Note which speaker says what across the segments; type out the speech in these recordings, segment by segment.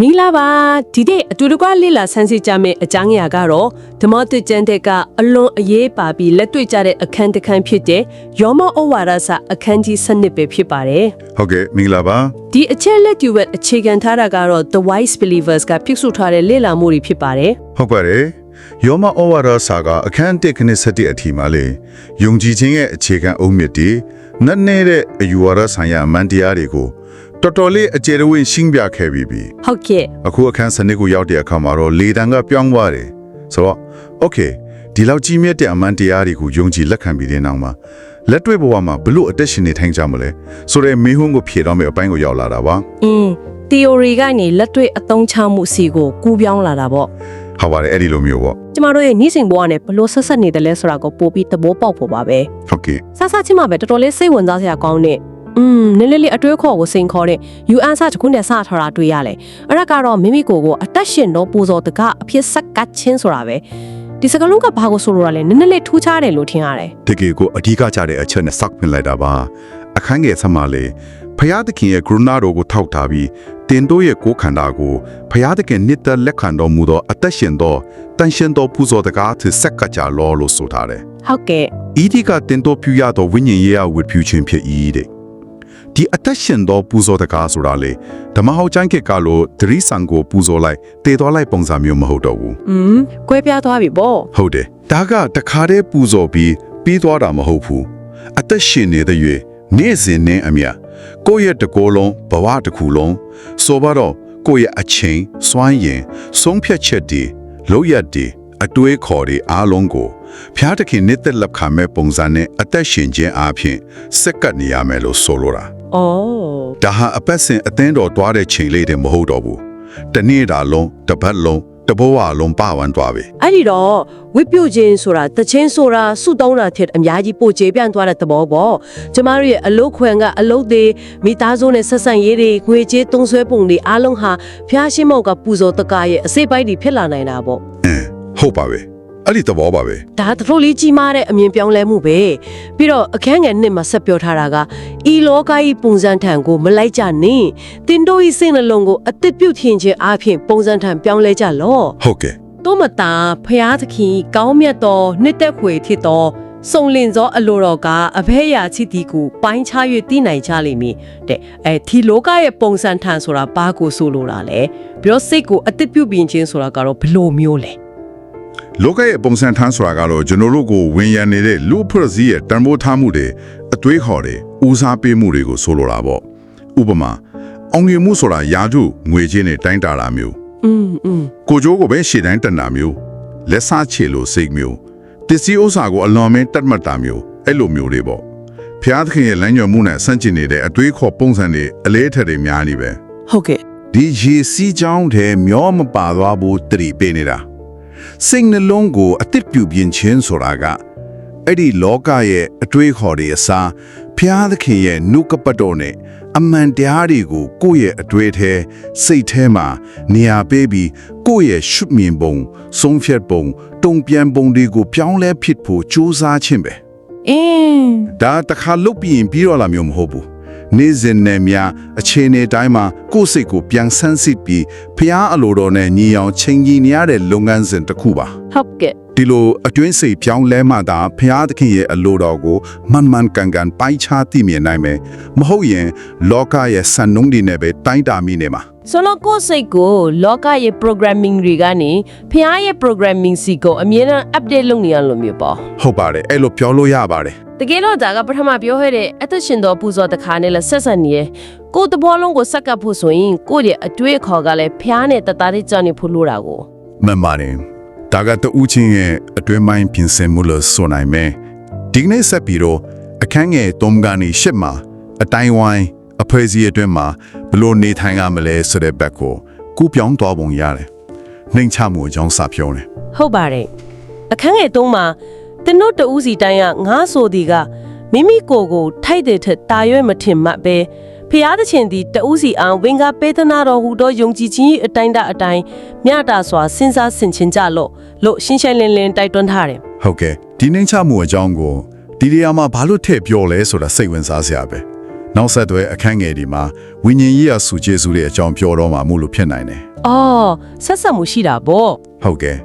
Speaker 1: မင်္ဂလာပါဒီနေ့အတူတကွလေ့လာဆန်းစစ်ကြမယ့်အကြောင်းအရာကတော့ဓမ္မသစ်ကျမ်းတဲ့ကအလွန်အရေးပါပြီးလက်တွေ့ကြတဲ့အခန်းတစ်ခန်းဖြစ်တဲ့ယောမဩဝါဒစာအခန်းကြီး7ပဲဖြစ်ပါတယ်
Speaker 2: ဟုတ်ကဲ့မင်္ဂလာပါ
Speaker 1: ဒီအချက်လက်တွေဝက်အခြေခံထားတာကတော့ The Wise Believers ကပြုစုထားတဲ့လေ့လာမှုတွေဖြစ်ပါတယ်
Speaker 2: ဟုတ်ပါတယ်ယောမဩဝါဒစာကအခန်း1ခနစ်7အထီမှာလေယုံကြည်ခြင်းရဲ့အခြေခံအုတ်မြစ်တွေနက်နဲတဲ့အယူဝါဒဆိုင်ရာအမှန်တရားတွေကို တော်တော်လေးအကျယ်တဝင့်ရှင်းပြခဲ့ပြီးပြီ
Speaker 1: ဟုတ်ကဲ့
Speaker 2: အခုအခန်းစနစ်ကိုရောက်တဲ့အခါမှာတော့လေတံကပြောင်းသွားတယ်ဆိုတော့ okay ဒီလောက်ကြီးမြတ်တဲ့အမှန်တရားတွေကိုယုံကြည်လက်ခံပြီးတဲ့နောက်မှာလက်တွေ့ဘဝမှာဘလို့အသက်ရှင်နေထိုင်ကြမလဲဆိုတဲ့မေးခွန်းကိုဖြေတော့မယ့်အပိုင်းကိုရောက်လာတာပါ
Speaker 1: အင်း theory ကနေလက်တွေ့အသုံးချမှုစီကိုကူးပြောင်းလာတာပေါ့
Speaker 2: ဟုတ်ပါတယ်အဲ့ဒီလိုမျိုးပေါ့
Speaker 1: ကျမတို့ရဲ့နေ့စဉ်ဘဝနဲ့ဘလို့ဆက်ဆက်နေတယ်လဲဆိုတာကိုပို့ပြီးသဘောပေါက်ဖို့ပါပဲ
Speaker 2: ဟုတ်ကဲ့
Speaker 1: ဆဆချင်းမှာပဲတော်တော်လေးစိတ်ဝင်စားစရာကောင်းတဲ့ อืมနည်းနည်းလေးအတွေးခေါ်ကိုစိန်ခေါ်တဲ့ UN စတခုနဲ့စထားတာတွေ့ရလေအဲ့ဒါကတော့မိမိကိုယ်ကိုအသက်ရှင်တော့ပူဇော်တကအဖြစ်ဆက်ကတ်ချင်းဆိုတာပဲဒီစကလုံးကဘာကိုဆိုလိုတာလဲနည်းနည်းလေးထူးခြားတယ်လို့ထင်ရတယ်
Speaker 2: တကယ်ကိုအဓိကကြတဲ့အချက်နဲ့စောက်ပင်လိုက်တာပါအခန်းငယ်ဆမလေးဖယားသခင်ရဲ့ကရုဏာတော်ကိုထောက်ထားပြီးတင်တို့ရဲ့ကိုယ်ခန္ဓာကိုဖယားသခင်နှစ်သက်လက်ခံတော်မူသောအသက်ရှင်သောတန်ရှင်သောပူဇော်တကားသစက်ကကြလောလို့ဆိုထားတယ်
Speaker 1: ဟုတ်ကဲ့
Speaker 2: ဤဒီကတင်တို့ပြုရသောဝိညာဉ်ရေးအဝတ်ပြုခြင်းဖြစ်၏တဲ့ ဒီအသက်ရှင်သောပူဇော်တကားဆိုတာလေဓမ္မဟောက်ကျမ်းခေတ်ကလို့ဒရိစံကိုပူဇော်လိုက်တည်တော်လိုက်ပုံစံမျိုးမဟုတ်တော့ဘူး
Speaker 1: อืมကွဲပြားသွားပြီပေါ့
Speaker 2: ဟုတ်တယ်ဒါကတခါတည်းပူဇော်ပြီးပြီးသွားတာမဟုတ်ဘူးအသက်ရှင်နေတဲ့၍နေ့စဉ်နဲ့အမျှကိုယ့်ရဲ့တကိုယ်လုံးဘဝတစ်ခုလုံးဆိုပါတော့ကိုယ့်ရဲ့အချိန်စွမ်းရည်ဆုံးဖြတ်ချက်တွေလောက်ရတွေအတွေးခေါ်တွေအားလုံးကိုဖျားတခင်နှစ်သက်လက်ခံမဲ့ပုံစံနဲ့အသက်ရှင်ခြင်းအပြင်စက်ကပ်နေရမယ်လို့ဆိုလိုတာ
Speaker 1: ဩ
Speaker 2: ဒါဟာအပတ်စဉ်အသင်းတော်တွားတဲ့ချိန်လေးတွေမဟုတ်တော့ဘူးတနေ့တာလုံးတစ်ပတ်လုံးတစ်ဘဝလုံးပဝန်းသွားပြီ
Speaker 1: အဲ့ဒီတော့ဝိပြုတ်ခြင်းဆိုတာတခြင်းဆိုတာစုတောင်းတာထက်အများကြီးပိုကျေပြန့်သွားတဲ့သဘောပေါ့ကျမတို့ရဲ့အလုတ်ခွင်ကအလုတ်သေးမိသားစုနဲ့ဆက်ဆံရေးတွေငွေကြေးသုံးစွဲပုံတွေအားလုံးဟာဖျားရှင်းမောက်ကပူဇော်တကားရဲ့အစိတ်ပိုင်းတွေဖြစ်လာနိုင်တာပေါ့
Speaker 2: အင်းဟုတ်ပါပဲ အဲ့ဒီသဘောပါပဲ
Speaker 1: ဒါတော်တော်လေးကြီးမားတဲ့အမြင်ပြောင်းလဲမှုပဲပြီးတော့အခန်းငယ်နှစ်မှာဆက်ပြောထားတာကဤလောကဤပုံစံထံကိုမလိုက်ကြနဲ့တင်တို့ဤစိတ်နှလုံးကိုအသက်ပြုတ်ထင်ခြင်းအပြင်ပုံစံထံပြောင်းလဲကြလော့
Speaker 2: ဟုတ်ကဲ့
Speaker 1: တို့မတာဖျားသခင်ကောင်းမြတ်သောနှစ်သက်ခွေဖြစ်သောစုံလင်သောအလိုတော်ကအဘဲရာချစ်တီကိုပိုင်းခြား၍သိနိုင်ကြလိမ့်မည်တဲ့အဲဒီလောကရဲ့ပုံစံထန်ဆိုတာဘာကိုဆိုလိုတာလဲပြီးတော့စိတ်ကိုအသက်ပြုတ်ပြင်ခြင်းဆိုတာကတော့ဘယ်လိုမျိုးလဲ
Speaker 2: လောကရဲ့ပုံစံထမ်းဆိုတာကတော့ကျွန်တော်တို့ကိုဝင်ရနေတဲ့လူအဖွဲ့အစည်းရဲ့တန်ဖိုးထားမှုတွေအတွေးခေါ်တွေဦးစားပေးမှုတွေကိုဆိုလိုတာပေါ့ဥပမာအောင်မြင်မှုဆိုတာယာတုငွေချင်းနဲ့တိုင်းတာတာမျိုး
Speaker 1: อืมอืม
Speaker 2: ကိုကြိုးကိုပဲရှေ့တိုင်းတက်တာမျိုးလက်စားချေလို့စိတ်မျိုးတစ္စည်းဥစ္စာကိုအလွန်မင်းတတ်မှတ်တာမျိုးအဲ့လိုမျိုးတွေပေါ့ဖျားသခင်ရဲ့လမ်းညွှန်မှုနဲ့ဆန့်ကျင်နေတဲ့အတွေးခေါ်ပုံစံတွေအလေးအထက်တွေများနေပဲ
Speaker 1: ဟုတ်ကဲ့
Speaker 2: ဒီရေစီးချောင်းထဲမျောမပါသွားဘူးတတိပေးနေတာ စိတ်နှလုံးကိုအတစ်ပြူပြင်းခြင်းဆိုတာကအဲ့ဒီလောကရဲ့အတွေးခေါ်တွေအစားဖျားသခင်ရဲ့နုကပတ်တော်နဲ့အမှန်တရားတွေကိုကိုယ့်ရဲ့အတွေ့အထဲစိတ်ထဲမှာနေရာပေးပြီးကိုယ့်ရဲ့ရှုမြင်ပုံဆုံးဖြတ်ပုံတုံ့ပြန်ပုံတွေကိုပြောင်းလဲဖြစ်ဖို့ကြိုးစားခြင်းပဲ
Speaker 1: အင်း
Speaker 2: ဒါတစ်ခါလုတ်ပြီးရင်ပြီးတော့လာမျိုးမဟုတ်ဘူး နေ့စဉ်နဲ့များအခြေအနေတိုင်းမှာကိုယ့်စိတ်ကိုပြန်ဆန်းစစ်ပြီးဖျားအလိုတော်နဲ့ညီအောင်ချိန်ကြီးနေရတဲ့လုပ်ငန်းစဉ်တစ်ခုပါ
Speaker 1: ဟုတ်ကဲ့
Speaker 2: ဒီလိုအတွင်းစိတ်ပြောင်းလဲမှသာဖျားသခင်ရဲ့အလိုတော်ကိုမှန်မှန်ကန်ကန်ပိုင်ခြားသိမြင်နိုင်မယ်မဟုတ်ရင် လောကရဲ့စံနှုန်းတွေနဲ့ပဲတိုင်းတာမိနေမှာ
Speaker 1: ဆိုတော့ကိုယ့်စိတ်ကိုလောကရဲ့ programming တွေကနေဖျားရဲ့ programming စီကိုအမြဲတမ်း update လုပ်နေရလို့မျိုးပေါ့
Speaker 2: ဟုတ်ပါတယ်အဲ့လိုပြောလို့ရပါတယ်
Speaker 1: တကယ်တော့ဒါကပထမပြောခဲ့တဲ့အသက်ရှင်တော်ပူဇော်တခါနဲ့လည်းဆက်ဆက်နေရယ်ကိုယ်တဘောလုံးကိုစက္ကပ်ဖို့ဆိုရင်ကိုယ့်ရဲ့အတွေ့အခေါ်ကလည်းဖျားနဲ့တသားလေးကြောင့်နေဖို့လို့တာကို
Speaker 2: မှန်ပါတယ်ဒါကတူးချင်းရဲ့အတွင်းပိုင်းပြင်ဆင်မှုလို့ဆိုနိုင်မယ်ဒီကနေ့ဆက်ပြီးတော့အခန်းငယ်သုံးကနေရှစ်မှာအတိုင်းဝိုင်းအဖွဲ့အစည်းအတွင်းမှာဘယ်လိုနေထိုင်ရမလဲဆိုတဲ့ဘက်ကိုကူးပြောင်းသွားပုံရတယ်နှိမ်ချမှုအကြောင်းစပြောတယ်
Speaker 1: ဟုတ်ပါတယ်အခန်းငယ်သုံးမှာ တင်တို့တူးစီတိုင်းကငါဆိုဒီကမိမိကိုယ်ကိုထိုက်တဲ့ထက်တာရွဲ့မထင်မှတ်ပဲဖျားသခင်သည်တူးစီအောင်ဝင်ကပေးသနာတော်ဟူသောယုံကြည်ခြင်း၏အတိုင်းတအတိုင်းမြတ်တာစွာစဉ်းစားဆင်ခြင်ကြလို့လို့ရှင်းရှင်းလင်းလင်းတိုက်တွန်းထားတယ်
Speaker 2: ဟုတ်ကဲ့ဒီနှိမ်ချမှုအကြောင်းကိုဒီနေရာမှာဘာလို့ထည့်ပြောလဲဆိုတာစိတ်ဝင်စားစရာပဲနောက်ဆက်တွဲအခန်းငယ်ဒီမှာဝိညာဉ်ရေးရာစုကျေစုတွေအကြောင်းပြောတော့မှမို့လို့ဖြစ်နိုင်တယ်
Speaker 1: အော်ဆက်ဆက်မှုရှိတာပေါ့
Speaker 2: ဟုတ်ကဲ့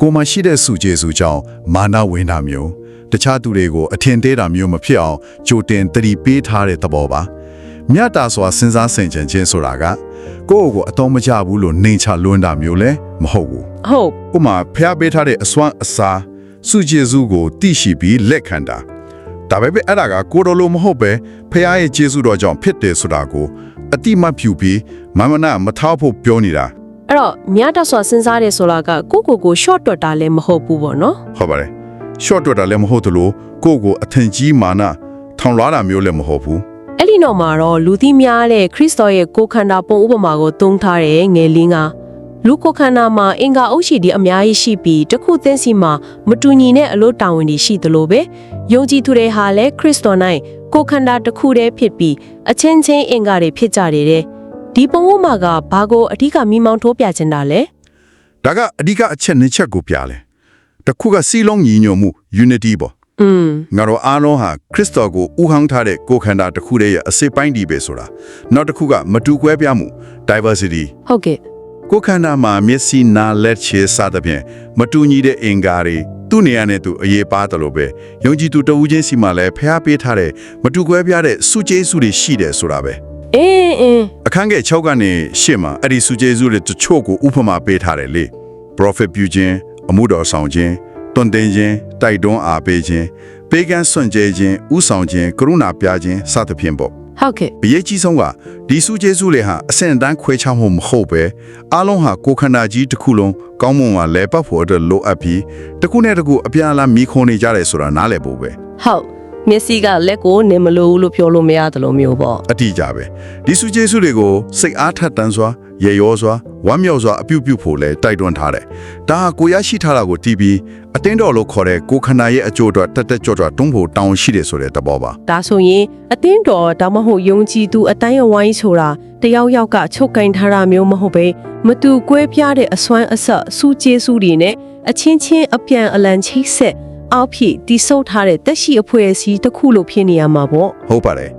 Speaker 2: ကိုမှရှိတဲ့စုကျေစုကြောင့်မာနဝင်တာမျိုးတခြားသူတွေကိုအထင်သေးတာမျိုးမဖြစ်အောင်ကြိုတင်တတိပေးထားတဲ့သဘောပါမြတ်တာစွာစဉ်းစားဆင်ခြင်ခြင်းဆိုတာကကိုယ့်ကိုယ်ကိုအတော်မကျဘူးလို့နှိမ်ချလွန်းတာမျိုးလည်းမဟုတ်ဘူး
Speaker 1: ဟုတ်
Speaker 2: ဥပမာဖျားပေးထားတဲ့အစွမ်းအစားစုကျေစုကိုတိရှိပြီးလက်ခံတာဒါပဲပဲအဲ့ဒါကကိုတော်လိုမဟုတ်ပဲဖျားရဲ့ကျေစုတော်ကြောင့်ဖြစ်တယ်ဆိုတာကိုအတိမတ်ဖြူပြီးမမနာမထောက်ဖို့ပြောနေတာ
Speaker 1: အဲ့တော့မြတ်တဆွာစဉ်းစားတယ်ဆိုတာကကိုကိုကို short တွတ်တာလည်းမဟုတ်ဘူးပေါ့နော်
Speaker 2: ဟုတ်ပါတယ် short တွက်တာလည်းမဟုတ်သလိုကိုယ့်ကိုအထင်ကြီးမာနထောင်လွှားတာမျိုးလည်းမဟုတ်ဘူး
Speaker 1: အဲ့ဒီနောက်မှာတော့လူသိများတဲ့ခရစ်တော်ရဲ့ကိုယ်ခန္ဓာပုံဥပမာကိုသုံးထားတဲ့ငယ်လင်းကလူကိုယ်ခန္ဓာမှာအင်္ဂါအုပ်ရှိတဲ့အများကြီးရှိပြီးတစ်ခုသင်းစီမှာမတူညီတဲ့အလို့တာဝန်တွေရှိသလိုပဲယုံကြည်သူတွေဟာလည်းခရစ်တော်၌ကိုယ်ခန္ဓာတစ်ခုတည်းဖြစ်ပြီးအချင်းချင်းအင်္ဂါတွေဖြစ်ကြတယ်တဲ့ ဒီပုံဥပမာကဘာကိုအဓိကမိမောင်းထိုးပြချင်တာလဲ
Speaker 2: ဒါကအဓိကအချက်နှစ်ချက်ကိုပြလဲတစ်ခုကစီလုံးညီညွတ်မှု unity ပေါ့
Speaker 1: อืม
Speaker 2: ငါတို့အားလုံးဟာခရစ်တော်ကိုဥဟောင်းထားတဲ့ကိုယ်ခန္ဓာတစ်ခုတည်းရဲ့အစိပ်ပိုင်းဒီပဲဆိုတာနောက်တစ်ခုကမတူကွဲပြားမှု diversity
Speaker 1: ဟုတ်ကဲ့
Speaker 2: ကိုယ်ခန္ဓာမှာမျက်စိနားလက်ခြေစသဖြင့်မတူညီတဲ့အင်္ဂါတွေသူ့နေရာနဲ့သူအရေးပါတယ်လို့ပဲယုံကြည်သူတဦးချင်းစီမှာလည်းဖျားပေးထားတဲ့မတူကွဲပြားတဲ့စုကျေးစုတွေရှိတယ်ဆိုတာပဲ
Speaker 1: အင်းအင်း
Speaker 2: အခန်းငယ်6ကနေရှေ့မှာအဲ့ဒီစုကျေးစုတွေတချို့ကိုဥပမာပေးထားတယ်လေ prophet ပြုခြင်းအမှုတော်ဆောင်ခြင်းတွင်တင်ခြင်းတိုက်တွန်းအားပေးခြင်းပေးကမ်းစွန့်ကြဲခြင်းဥဆောင်ခြင်းကရုဏာပြခြင်းစသဖြင့်ပေါ့
Speaker 1: ဟုတ်ကဲ့
Speaker 2: အရေးကြီးဆုံးကဒီစုကျေးစုတွေဟာအစင်တန်းခွဲခြားမှုမဟုတ်ပဲအားလုံးဟာကိုယ်ခန္ဓာကြီးတစ်ခုလုံးကောင်းမွန်မှာလဲပတ်ဖို့အတွက်လိုအပ်ပြီးတစ်ခုနဲ့တစ်ခုအပြန်အလှန်မိခုံနေကြတယ်ဆိုတာနားလည်ဖို့ပဲ
Speaker 1: ဟုတ် မျက်စိကလက်ကိုနေမလို့လို့ပြောလို့မရတယ်လို့မျိုးပေါ့
Speaker 2: အတိအကျပဲဒီစုကျေးစုတွေကိုစိတ်အားထက်တန်းစွာရေရောစွာဝမ်းမြောက်စွာအပြုတ်ပြုတ်ဖို့လဲတိုက်တွန်းထားတယ်ဒါဟာကိုရရှိထားတာကိုတီးပြီးအတင်းတော်လို့ခေါ်တဲ့ကိုယ်ခန္ဓာရဲ့အကျိုးအတွက်တက်တက်ကြွကြွတွန်းဖို့တောင်းရှိတယ်ဆိုတဲ့သဘောပါ
Speaker 1: ဒါဆိုရင်အသင်းတော်ဒါမှမဟုတ်ယုံကြည်သူအတိုင်းအဝိုင်းဆိုတာတယောက်ယောက်ကချုပ်ကင်ထားတာမျိုးမဟုတ်ပဲမတူကွဲပြားတဲ့အစွမ်းအဆက်စူးကျေးစူးတွေနဲ့အချင်းချင်းအပြန်အလှန်ချိတ်ဆက် အောက်ဖြစ်တိဆုတ်ထားတဲ့တက်ရှိအဖွဲ့အစည်းတစ်ခုလိုဖြစ်နေရမှာပေါ့
Speaker 2: ဟုတ်ပါတယ်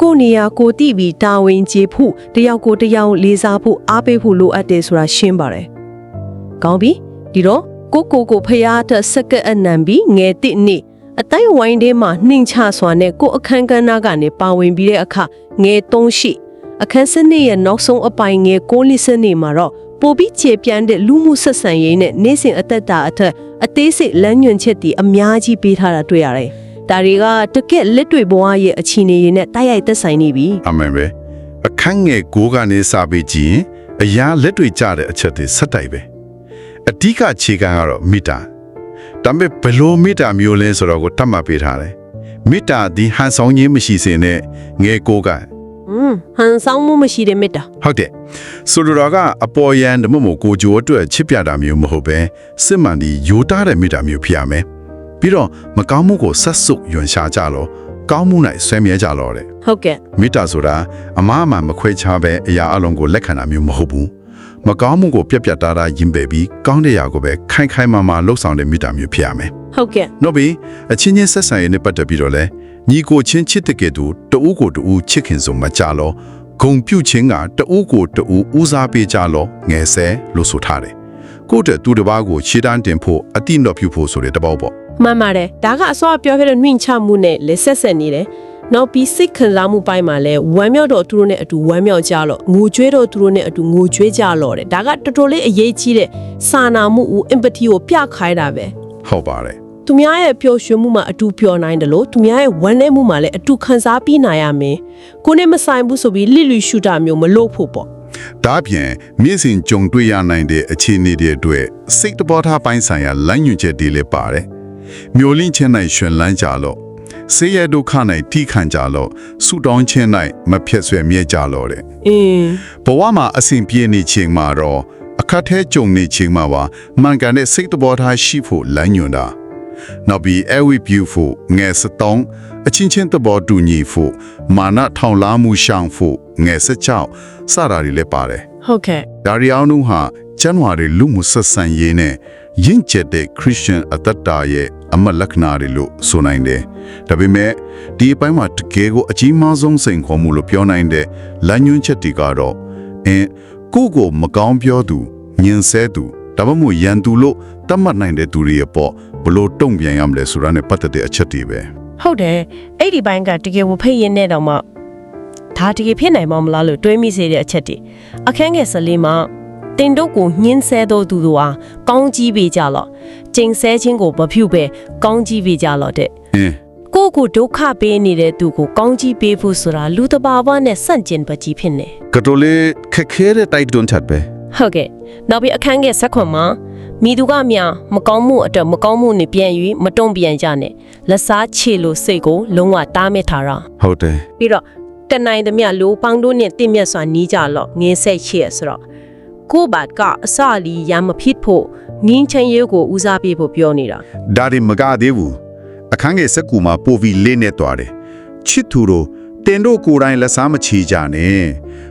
Speaker 1: ကိုယ့်နေရာကိုတိပြီးတာဝန်ကျေဖို့တယောက်ကိုတယောက်လေးစားဖို့အားပေးဖို့လိုအပ်တယ်ဆိုတာရှင်းပါတယ်။ကောင်းပြီဒီတော့ကိုကိုကိုဖျားတဲ့စက္ကအနံပြီးငယ်တစ်နေ့အတိုင်းဝိုင်းထဲမှာနှင်းချစွာနဲ့ကိုအခန်းကဏ္ဍကနေပါဝင်ပြီးတဲ့အခါငယ်သုံးရှိအခန်းစနစ်ရဲ့နောက်ဆုံးအပိုင်ငယ်ကိုလစ်စနစ်မှာတော့ ပိုပြီးခြေပြန်းတဲ့လူမှုဆက်ဆံရေးနဲ့နေ့စဉ်အသက်တာအထက်အသေးစိတ်လမ်းညွှန်ချက်တွေအများကြီးပေးထားတာတွေ့ရတယ်။ဒါတွေကတကက်လက်တွေ့ဘဝရဲ့အခြေအနေတွေနဲ့တိုက်ရိုက်သက်ဆိုင်နေပြီ
Speaker 2: အမှန်ပဲအခန်းငယ်6ကနေစပြီးကြည့်ရင်အရာလက်တွေ့ကြတဲ့အချက်တွေဆက်တိုက်ပဲအဓိကခြေခံကတော့မေတ္တာဒါပေမဲ့ဘယ်လိုမေတ္တာမျိုးလဲဆိုတော့ကိုတတ်မှတ်ပေးထားတယ်မေတ္တာဒီဟန်ဆောင်ခြင်းမရှိစေနဲ့ငယ်6က။
Speaker 1: อืมဟန်ဆောင်မှုမရှိတဲ့မေတ္တာ
Speaker 2: ဟုတ်တယ်ဆိုလိုတာကအပေါ်ယံဓမ္မမို့ကိုကြိုးအတွက်ချစ်ပြတာမျိုးမဟုတ်ပဲစစ်မှန်ဒီယူတားတဲ့မေတ္တာမျိုးဖြစ်ရမယ်ပြီးတော့မကောင်းမှုကိုဆက်စုပ်ယွန်ရှာကြလို့ကောင်းမှု၌ဆွဲမြဲကြလို့တဲ့။
Speaker 1: ဟုတ်ကဲ့
Speaker 2: မေတ္တာဆိုတာအမားအမှန်မခွဲခြားပဲအရာအလုံးကိုလက်ခံတာမျိုးမဟုတ်ဘူးမကောင်းမှုကိုပြက်ပြက်သားသားယင်ပယ်ပြီးကောင်းတဲ့ရာကိုပဲခိုင်ခိုင်မာမာလှုပ်ဆောင်တဲ့မေတ္တာမျိုးဖြစ်ရမယ်။
Speaker 1: ဟုတ်ကဲ့။
Speaker 2: နောက်ပြီးအချင်းချင်းဆက်ဆံရေးနဲ့ပတ်သက်ပြီးတော့လဲညီ ကိုချင်းချစ်တဲ့ကဲ့သို့တဦးကိုတဦးချစ်ခင်ဆုံးမကြလို့ဂုံပြုတ်ချင်းကတဦးကိုတဦးဦးစားပေးကြလို့ငယ်ဆဲလို့ဆိုထားတယ်။ကိုယ့်တဲ့သူတစ်ပါးကိုခြေတန်းတင်ဖို့အတိတော့ပြုဖို့ဆိုတဲ့တဘောပေါ့။
Speaker 1: မှန်ပါတယ်။ဒါကအစောပြောခဲ့တဲ့နှင်းချမှုနဲ့လက်ဆက်ဆက်နေတယ်။နောက်ပြီးစိတ်ခံစားမှုပိုင်းမှာလည်းဝမ်းမြောက်တော့သူတို့နဲ့အတူဝမ်းမြောက်ကြလို့ငိုကြွေးတော့သူတို့နဲ့အတူငိုကြွေးကြလို့တဲ့။ဒါကတော်တော်လေးအရေးကြီးတဲ့စာနာမှုဦး empathy ကိုပြခိုင်းတာပဲ။
Speaker 2: ဟုတ်ပါတယ်။
Speaker 1: သူများရဲ့ပျော်ရွှင်မှုမှာအတူပျော်နိုင်တယ်လို့သူများရဲ့ဝမ်းနည်းမှုမှာလည်းအတူခံစားပြီးနိုင်ရမယ်။ကိုယ်နဲ့မဆိုင်ဘူးဆိုပြီးလိလူရှူတာမျိုးမလုပ်ဖို့ပေါ့။
Speaker 2: ဒါပြင်မြင့်စင်ကြုံတွေ့ရနိုင်တဲ့အခြေအနေတွေအတွက်စိတ်တဘောထားပိုင်းဆိုင်ရာလမ်းညွှန်ချက်တွေလည်းပါတယ်။မျိုးလင့်ချင်း၌ရှင်လန်းကြလို့ဆေးရဒုက္ခ၌ထိခံကြလို့ဆူတောင်းခြင်း၌မဖြတ်ဆွဲမြဲကြလို့တဲ့
Speaker 1: အင်း
Speaker 2: ဘဝမှာအစဉ်ပြေနေခြင်းမှာတော့အခက်အခဲကြုံနေခြင်းမှာပါမှန်ကန်တဲ့စိတ်တဘောထားရှိဖို့လမ်းညွှန်တာ နောက်ပြီး every beautiful ငယ်စတောင်းအချင်းချင်းတဘောတူညီဖို့မာနထောင်လားမှုရှောင်ဖို့ငယ်စချောက်စတာတွေလည်းပါတယ်
Speaker 1: ဟုတ်ကဲ့
Speaker 2: ဒါရီအောင်နုဟာဇန်နဝါရီလူမှုဆက်ဆံရေးနဲ့ရင့်ကျက်တဲ့ခရစ်ယာန်အသက်တာရဲ့အမတ်လက္ခဏာတွေလို့ဆိုနိုင်တယ်ဒါပေမဲ့ဒီအပိုင်းမှာတကယ်ကိုအကြီးမားဆုံးစိန်ခေါ်မှုလို့ပြောနိုင်တဲ့လမ်းညွှန်ချက်တွေကတော့အင်းကိုယ့်ကိုမကောင်းပြောသူညင်ဆဲသူဒါမှမဟုတ်ရန်သူလို့တတ်မှတ်နိုင်တဲ့သူတွေရဲ့ပေါ့ ဘလို့တုံ့ပြန်ရမလဲဆိုတာနဲ့ပတ်သက်တဲ့အချက်တွေပဲ
Speaker 1: ဟုတ်တယ်အဲ့ဒီဘိုင်းကတကယ်ဝဖိတ်ရင်နဲ့တော့မှဒါတကယ်ဖြစ်နိုင်မှာမလားလို့တွေးမိစေတဲ့အချက်တွေအခန်းငယ်၁၄မှာတင်တို့ကိုညှင်းဆဲသောသူတို့ဟာကောင်းကြီးပေးကြလော့ကျင်ဆဲခြင်းကိုမဖြူပဲကောင်းကြီးပေးကြလော့တဲ့
Speaker 2: အင်း
Speaker 1: ကိုယ့်ကိုဒုက္ခပေးနေတဲ့သူကိုကောင်းကြီးပေးဖို့ဆိုတာလူတစ်ပါးဘာနဲ့ဆန့်ကျင်ပါကြီးဖြစ်နေ
Speaker 2: ကတိုလေးခက်ခဲတဲ့တိုက်တွန်းချက်ပဲ
Speaker 1: ဟုတ်ကဲ့နောက်ပြီးအခန်းငယ်ဆက်ခွန်မှာ မိသူကများမကောင်းမှုအတွက်မကောင်းမှုနဲ့ပြန်၍မတုံ့ပြန်ကြနဲ့လက်စားချေလို့စိတ်ကိုလုံးဝတားမြစ်ထားတာ
Speaker 2: ဟုတ်တယ်
Speaker 1: ပြီးတော့တနိုင်သမျှလိုပေါင်းတို့နဲ့တင့်မြတ်စွာနီးကြလော့ငင်းဆက်ချေဆိုတော့ကိုယ့်ဘတ်ကအစလီရမဖြစ်ဖို့ငင်းချင်ရုပ်ကိုဦးစားပေးဖို့ပြောနေတာ
Speaker 2: ဒါတွေမကသေးဘူးအခန်းငယ်စက်ကူမှာပိုပြီးလေးနေသွားတယ်ချစ်သူတို့တင်တို့ကိုယ်တိုင်လက်စားမချီကြနဲ့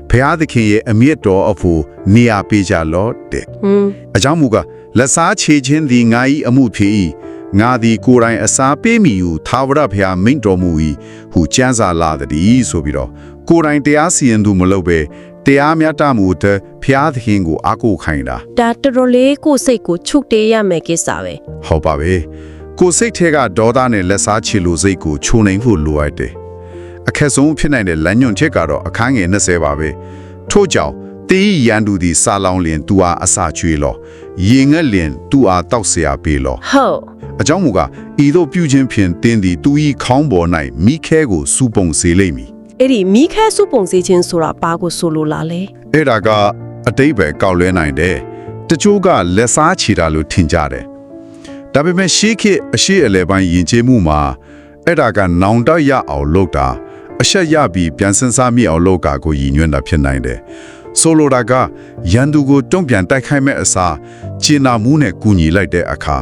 Speaker 2: ဖျားသခင်ရဲ့အမြင့်တော်အဖို့နေရာပေးကြလော့တဲ့
Speaker 1: ဟွန်း
Speaker 2: အကြောင်းမူကပ် လက်စားချေခြင်းသည်ငါ၏အမှုဖြစ်၏ငါသည်ကိုယ်တိုင်အစာပေးမိဟုသာဝရဖျားမိန့်တော်မူ၏ဟုကျမ်းစာလာသည်ဆိုပြီးတော့ကိုယ်တိုင်တရားစီရင်သူမလုပ်ပဲတရားမြတ်တမှုတဲ့ဖျားသခင်ကိုအကိုခိုင်းတာ
Speaker 1: ဒါတော်တော်လေးကိုယ့်စိတ်ကိုချုပ်တေးရမယ်ကိစ္စပဲ
Speaker 2: ဟုတ်ပါပဲကိုယ်စိတ်ထဲကဒေါသနဲ့လက်စားချေလိုစိတ်ကိုခြုံနိုင်ဖို့လိုအပ်တယ်အခက်ဆုံးဖြစ်နိုင်တဲ့လမ်းညွှန်ချက်ကတော့အခန်းငယ်20ပါပဲထို့ကြောင့် တေးရန်သူသည်စာလောင်လျင်သူအားအစာကျွေးလောရေငက်လျင်သူအားတောက်เสียပေးလော
Speaker 1: ဟုတ်
Speaker 2: အကြောင်းမူကားဤသို့ပြုခြင်းဖြင့်တင်းသည်သူ၏ခေါင်းပေါ်၌မိခဲကိုစူပုံစေလိမ့်မည်
Speaker 1: အဲ့ဒီမိခဲစုပုံစေခြင်းဆိုတာဘာကိုဆိုလိုလားလဲ
Speaker 2: အဲ့ဒါကအတိတ်ပဲကောက်လဲနိုင်တယ်တချို့ကလက်စားချီတာလို့ထင်ကြတယ်ဒါပေမဲ့ရှေးခေတ်အရှိအလဲပိုင်းယဉ်ကျေးမှုမှာအဲ့ဒါကနောင်တရအောင်လုပ်တာအဆက်ရပြီးပြန်စင်စားမိအောင်လုပ်တာကိုရည်ညွှန်းတာဖြစ်နိုင်တယ် ဆိုလိုတာကရန်သူကိုတုံ့ပြန်တိုက်ခိုက်မဲ့အစားကျင်နာမှုနဲ့ကူညီလိုက်တဲ့အခါ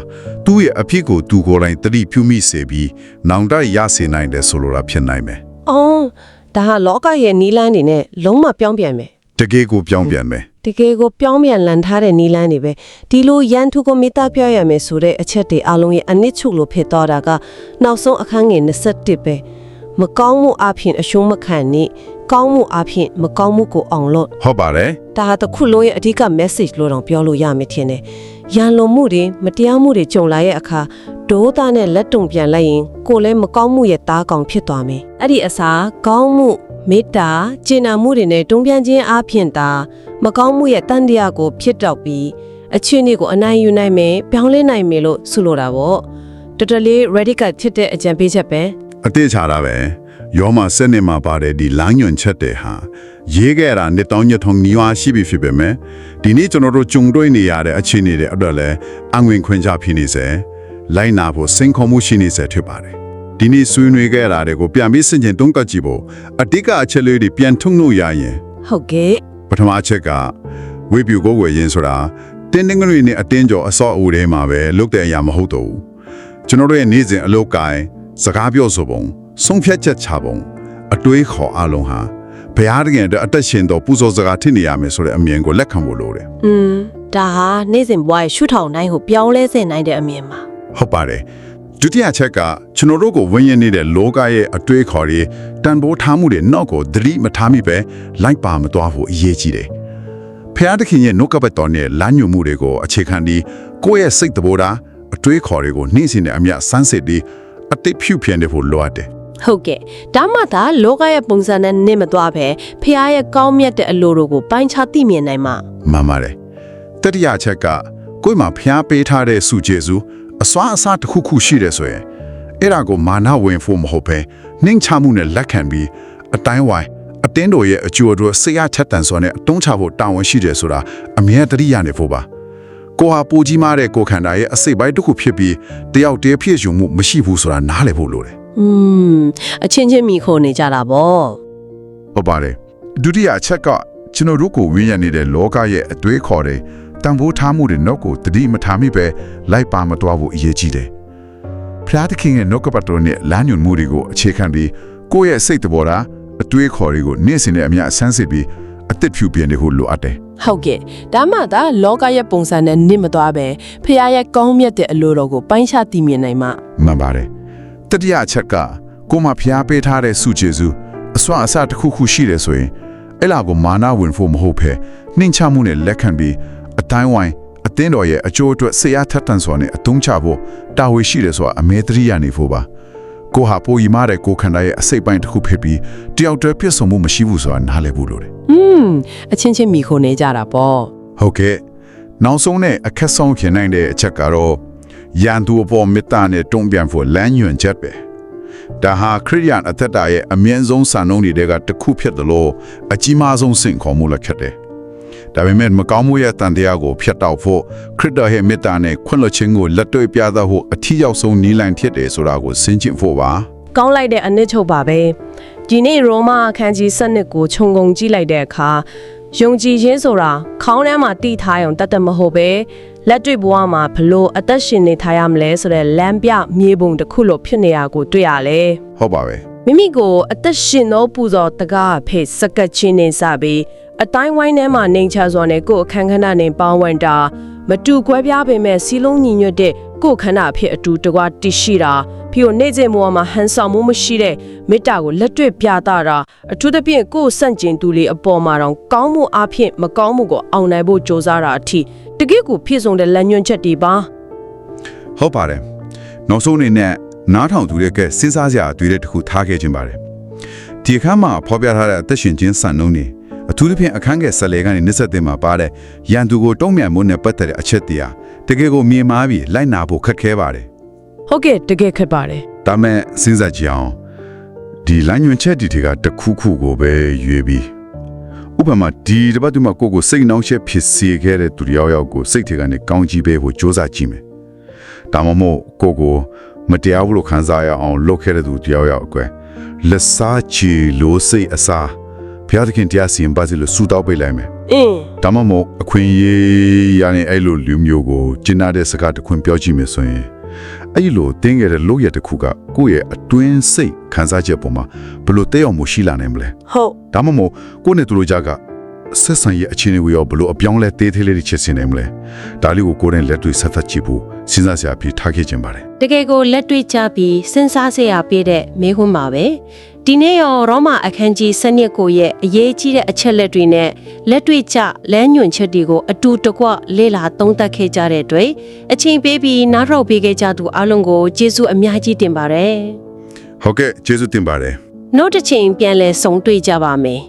Speaker 2: သူ့ရဲ့အဖြစ်ကိုသူကိုယ်တိုင်တတိပြုမိစေပြီးနောင်တရစေနိုင်တယ်ဆိုလိုတာဖြစ်နိုင်မယ်
Speaker 1: အော်ဒါဟာလောကရဲ့နီလန်းနေနဲ့လုံးဝပြောင်းပြန်မယ်
Speaker 2: တကယ်ကိုပြောင်းပြန်မယ်
Speaker 1: တကယ်ကိုပြောင်းပြန်လန်ထားတဲ့နီလန်းတွေပဲဒီလိုရန်သူကိုမေတ္တာပြရမယ်ဆိုတဲ့အချက်တွေအလုံးရဲ့အနစ်ချုပ်လို့ဖြစ်တော့တာကနောက်ဆုံးအခန်းငယ်21ပဲမကောင်းမှုအဖြစ်အရှုံးမခံနဲ့ ကောင်းမှုအဖြစ်မကောင်းမှုကိုအောင်လို့
Speaker 2: ဟုတ်ပါတယ်
Speaker 1: ဒါဟာတစ်ခုလုံးရဲ့အဓိက message လို့တော့ပြောလို့ရမယ်ထင်တယ်။ရန်လွန်မှုတွေမတရားမှုတွေကြုံလာရဲ့အခါဒိုးသားနဲ့လက်တုံပြန်လိုက်ရင်ကိုယ်လည်းမကောင်းမှုရဲ့တားကောင်ဖြစ်သွားမယ်။အဲ့ဒီအစားကောင်းမှုမေတ္တာကျင့်နာမှုတွေနဲ့တုံ့ပြန်ခြင်းအပြင်တာမကောင်းမှုရဲ့တန်တရားကို ဖြစ်တော့ပြီးအချင်းတွေကိုအနိုင်ယူနိုင်မယ်ပြောင်းလဲနိုင်မယ်လို့ဆိုလိုတာပေါ့။တော်တော်လေး radical ဖြစ်တဲ့အကြံပေးချက်ပဲ
Speaker 2: အသေးချတာပဲ ယောမစနစ်မှာပါတဲ့ဒီလမ်းညွန်ချက်တွေဟာရေးခဲ့တာနှစ်တောင်းညထုံနီးွားရှိပြီဖြစ်ပေမဲ့ဒီနေ့ကျွန်တော်တို့ကြုံတွေ့နေရတဲ့အခြေအနေတွေအတွက်လည်းအငွင်ခွင့်ကြဖြစ်နေစေလိုက်နာဖို့စိန်ခေါ်မှုရှိနေစေဖြစ်ပါတယ်ဒီနေ့ဆွေးနွေးခဲ့တာတွေကိုပြန်ပြီးစင်ကျင်တုံးကပ်ကြည့်ဖို့အတိတ်ကအချက်လေးတွေပြန်ထုတ်လို့ရရင်။
Speaker 1: ဟုတ်ကဲ့
Speaker 2: ပထမအချက်ကဝိပူကိုယ်ဝယ်ရင်ဆိုတာတင်းတင်းငွေနဲ့အတင်းကျော်အစော့အဦးထဲမှာပဲလုပ်တဲ့အရာမဟုတ်တော့ဘူးကျွန်တော်တို့ရဲ့နေ့စဉ်အလုပ်ကိုင်းစကားပြောဆိုပုံ ဆုံးဖြတ်ချက်ချပုံအတွေးခေါ်အလုံးဟာဘုရားတကယ်အတွက်အသက်ရှင်တော့ပူဇော်စကားထင်နေရမယ်ဆိုတဲ့အမြင်ကိုလက်ခံဖို့လိုတယ်။
Speaker 1: อืมဒါဟာနေ့စဉ်ဘဝရဲ့ရှုထောင်တိုင်းကိုပြောင်းလဲစေနိုင်တဲ့အမြင်ပါ
Speaker 2: ဟုတ်ပါတယ်ဒုတိယချက်ကကျွန်တော်တို့ကိုဝိညာဉ်နေတဲ့လောကရဲ့အတွေးခေါ်တွေတန်ဖိုးထားမှုတွေနောက်ကိုသတိမထားမိပဲလိုက်ပါမသွားဖို့အရေးကြီးတယ်ဖျားသခင်ရဲ့နှုတ်ကပတ်တော်နဲ့လမ်းညွှန်မှုတွေကိုအခြေခံပြီးကိုယ့်ရဲ့စိတ်သဘောထားအတွေးခေါ်တွေကိုနှိမ့်စင်တဲ့အမြတ်စမ်းစစ်ပြီးအတိတ်ဖြူဖြန်နေဖို့လိုအပ်တယ်
Speaker 1: ဟုတ်ကဲ့ဒါမှသာလောကရဲ့ပုံစံနဲ့နစ်မသွားပဲဖះရဲ့ကောင်းမြတ်တဲ့အလိုတို့ကိုပိုင်းခြားသိမြင်နိုင်မှာ
Speaker 2: မှန်ပါတယ်တတိယချက်ကကိုယ်မှာဖျားပေးထားတဲ့စုကျေစုအစွမ်းအစတစ်ခုခုရှိတယ်ဆိုရင်အဲ့ဒါကိုမာနဝင်ဖို့မဟုတ်ပဲနှိမ်ချမှုနဲ့လက်ခံပြီးအတိုင်းဝိုင်းအတင်းတော်ရဲ့အကျိုးအတွက်ဆေးရချက်တန်စွာနဲ့အတုံးချဖို့တာဝန်ရှိတယ်ဆိုတာအမြဲတတိယနေဖို့ပါကိုဟာပူကြီးမားတဲ့ကိုယ်ခန္ဓာရဲ့အစိတ်ပိုင်းတစ်ခုဖြစ်ပြီးတယောက်တည်းဖြစ်ယူမှုမရှိဘူးဆိုတာနားလည်ဖို့လိုတယ်
Speaker 1: อืมအချင်းချင်းမိခိုနေကြတာဗော
Speaker 2: ဟုတ်ပါတယ်ဒုတိယအချက်ကကျွန်တော်တို့ကိုဝင်းရနေတဲ့လောကရဲ့အတွေးခေါ်တဲ့တန်ဖိုးထားမှုတွေနောက်ကိုတတိမထားမိပဲလိုက်ပါမသွားဖို့အရေးကြီးတယ်ဖျားသခင်ရဲ့နှုတ်ကပတ်တော်နဲ့လမ်းညွှန်မှုတွေကိုအခြေခံပြီးကိုယ့်ရဲ့စိတ်သဘောထားအတွေးခေါ်တွေကိုနေ့စဉ်နဲ့အမျှဆန်းစစ်ပြီးအသက်ဖြူပြင်နေဖို့လိုအပ်တယ်
Speaker 3: ဟုတ်ကဲ့ဒါမှသာလောကရဲ့ပုံစံနဲ့နစ်မသွားပဲဖះရဲ့ကောင်းမြတ်တဲ့အလိုတော်ကိုပိုင်းခြားသိမြင်နိုင်မှာ
Speaker 2: မှန်ပါတယ် တတိယအချက်ကကိုမဖျားပေးထားတဲ့စုကျေစုအစွမ်းအစတစ်ခုခုရှိတယ်ဆိုရင်အဲ့လာကိုမာနဝင်ဖို့မဟုတ်ဘဲနှင်းချမှုနဲ့လက်ခံပြီးအတိုင်းဝိုင်းအသင်းတော်ရဲ့အကျိုးအတွက်ဆရာထက်တန်စွာနဲ့အသုံးချဖို့တာဝန်ရှိတယ်ဆိုတာအမေတရိယာနေဖို့ပါကိုဟာပိုရီမားတဲ့ကိုခန္ဓာရဲ့အစိတ်ပိုင်းတစ်ခုဖြစ်ပြီးတယောက်တည်းပြည့်စုံမှုမရှိဘူးဆိုတာနားလည်ဖို့လိုတယ်
Speaker 3: ဟွန်းအချင်းချင်းမိခိုနေကြတာပေါ့
Speaker 2: ဟုတ်ကဲ့နောက်ဆုံးနဲ့အခက်ဆုံးဖြစ်နိုင်တဲ့အချက်ကတော့ ရန်သူအပေါ်မေတ္တာနဲ့တုံ့ပြန်ဖို့လမ်းညွှန်ချက်ပဲဒါဟာခရစ်ယာန်အသက်တာရဲ့အမြင့်ဆုံးစံနှုန်းတွေကတစ်ခုဖြစ်တယ်လို့အကြီးမားဆုံးစင်ခေါ်မှုလည်းဖြစ်တယ်ဒါပေမဲ့မကောင်းမှုရဲ့တန်တရားကိုဖျက်တောက်ဖို့ခရစ်တော်ရဲ့မေတ္တာနဲ့ခွင့်လွှတ်ခြင်းကိုလက်တွေ့ပြသဖို့အထီးရောက်ဆုံးနည်းလမ်းဖြစ်တယ်ဆိုတာကိုစင်ကျင်ဖို့ပါ
Speaker 1: ကောင်းလိုက်တဲ့အနစ်ချုပ်ပါပဲဒီနေ့ရောမအခန်းကြီး7ကိုခြုံငုံကြည့်လိုက်တဲ့အခါယုံကြည်ခြင်းဆိုတာခေါင်းထဲမှာတည်ထားရုံတတ်တတ်မဟုတ်ပဲ လက်တွေ့ဘဝမှာဘလို့အသက်ရှင်နေထားရမလဲဆိုတဲ့လမ်းပြမြေပုံတစ်ခုလိုဖြစ်နေရကိုတွေ့ရလေ
Speaker 2: ဟုတ်ပါပဲ
Speaker 1: မိမိကိုအသက်ရှင်သောပူဇော်တကားအဖေစကတ်ချင်းနေစပြီးအတိုင်းဝိုင်းထဲမှာနေချစွာနဲ့ကိုယ်အခန်းခဏနဲ့ပေါင်းဝန်းတာမတူကွဲပြားပေမဲ့စီလုံးညီညွတ်တဲ့ကိုယ်ခန္ဓာအဖြစ်အတူတကွာတည်ရှိတာ ပြီးတော့နေ့စဉ်ဘဝမှာဟန်ဆောင်မှုမရှိတဲ့မေတ္တာကိုလက်တွေ့ပြသတာအထူးသဖြင့်ကိုယ်ဆန့်ကျင်သူတွေအပေါ်မှာတော့ကောင်းမှုအဖြစ်မကောင်းမှုကိုအောင်နိုင်ဖို့ကြိုးစားတာအထိတကယ့်ကိုပြည့်စုံတဲ့လက်ညွှန်ချက်တွေပါ
Speaker 2: ဟုတ်ပါတယ်နောက်ဆုံးအနေနဲ့နားထောင်သူတွေကစဉ်းစားစရာအတွေ့အကြုံတစ်ခုထားခဲ့ခြင်းပါတယ်ဒီအခါမှာဖော်ပြထားတဲ့အသက်ရှင်ခြင်းစံနှုန်းတွေအထူးသဖြင့်အခန်းငယ်ဆက်လေကနေနှစ်ဆက်တင်မှာပါတဲ့ရန်သူကိုတုံ့ပြန်မှုနဲ့ပတ်သက်တဲ့အချက်တရားတကယ်ကိုမြင်မာပြီးလိုက်နာဖို့ခက်ခဲပါတယ်
Speaker 1: ဟုတ်ကဲ့တကယ်ခက်ပါတယ်
Speaker 2: ဒါမဲ့စဉ်းစားကြည့်အောင်ဒီလမ်းညွှန်ချက်ဒီတွေကတစ်ခုခုကိုပဲရွေးပြီးဥပမာဒီတပတ်ဒီမှာကိုယ့်ကိုစိတ်နှောင့်ယှက်ဖြစ်စေခဲ့တဲ့သူတယောက်ယောက်ကိုစိတ်ထဲကနေကောင်းကြီးပေးဖို့စ조사ကြည့်မယ်ဒါမှမဟုတ်ကိုယ့်ကိုမတရားဘူးလို့ခံစားရအောင်လုပ်ခဲ့တဲ့သူတယောက်ယောက်အကွယ်လက်စားချီလို့စိတ်အစားဘုရားသခင်တရားစီရင်ပါစေလို့ဆုတောင်းပေးလိုက်မယ်
Speaker 1: အင်း
Speaker 2: ဒါမှမဟုတ်အခွင့်အရေးရရင်အဲ့လိုလူမျိုးကိုကျင့်နာတဲ့စကားတစ်ခွန်းပြောကြည့်မယ်ဆိုရင် အဲ့ဒီလိုတင်းခဲ့တဲ့လို့ရတစ်ခုကကိုယ့်ရဲ့အတွင်းစိတ်ခံစားချက်ပေါ်မှာဘယ်လိုတဲအောင်မရှိလာနိုင်မလဲ
Speaker 1: ဟုတ်
Speaker 2: ဒါမှမဟုတ်ကိုယ့်နဲ့သူတို့ကြားကဆက်ဆံရေးအခြေအနေကိုရောဘယ်လိုအပြောင်းလဲတေးသေးလေးတွေချက်စင်နိုင်မလဲဒါလေးကိုကိုယ်နဲ့လက်တွေ့ဆက်သက်ကြည့်ဖို့စဉ်းစားစရာဖြစ်ထားခဲ့ခြင်းပါတယ်
Speaker 1: တကယ်ကိုလက်တွေ့ကြပြီးစဉ်းစားစရာပြည့်တဲ့မေးခွန်းပါပဲ ဒီနေ့ရောရောမအခန်းကြီးစနစ်ကိုရဲ့အရေးကြီးတဲ့အချက်လက်တွေနဲ့လက်တွေ့ကြလမ်းညွှန်ချက်တွေကိုအတူတကွလေ့လာသုံးသပ်ခဲ့ကြတဲ့အတွက်အချိန်ပေးပြီးနားထောင်ပေးခဲ့ကြသူအားလုံးကိုကျေးဇူးအများကြီးတင်ပါတယ်
Speaker 2: ဟုတ်ကဲ့ကျေးဇူးတင်ပါတယ်
Speaker 1: နောက်တစ်ချိန်ပြန်လဲဆုံတွေ့ကြပါမယ်